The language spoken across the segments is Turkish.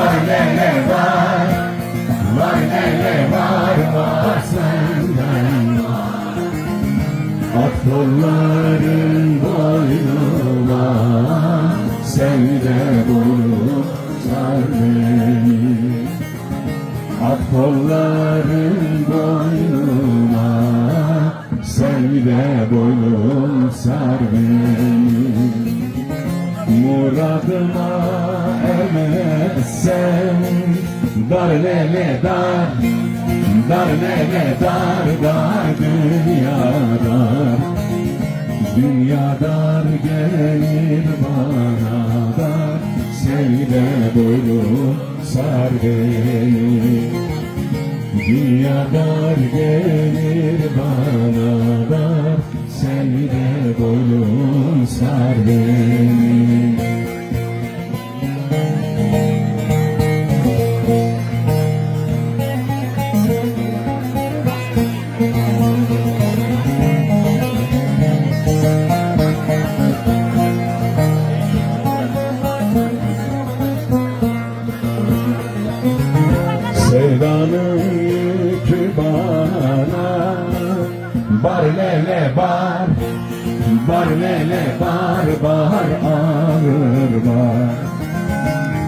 Var nele var Var nele var var senden var At kolların boynuma Sevde boynum sar beni At kolların boynuma Sevde boynum sar beni Muradıma ermezsem Dar nele dar Dar nele dar dar dünya dar Dünya dar gelir bana dar Sevde boylu sar beni. Dünya dar gelir bana Bar lele bar. Bar lele bar bar ağır bar.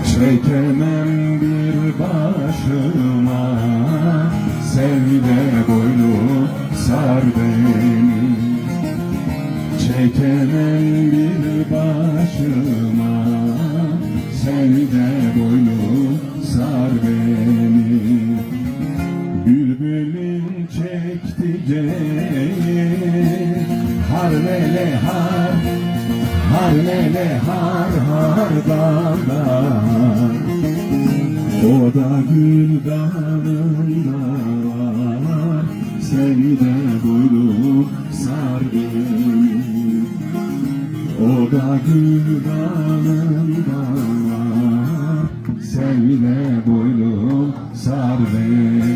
Çekemem bir başıma Sevde boylu sar beni. Çekemem bir Bülbülün çekticeği Har lele har Har lele har har dağlar. O da gül dalında var. Sevde boylu sar beni O da gül dalında var. Sevde boylum sar beni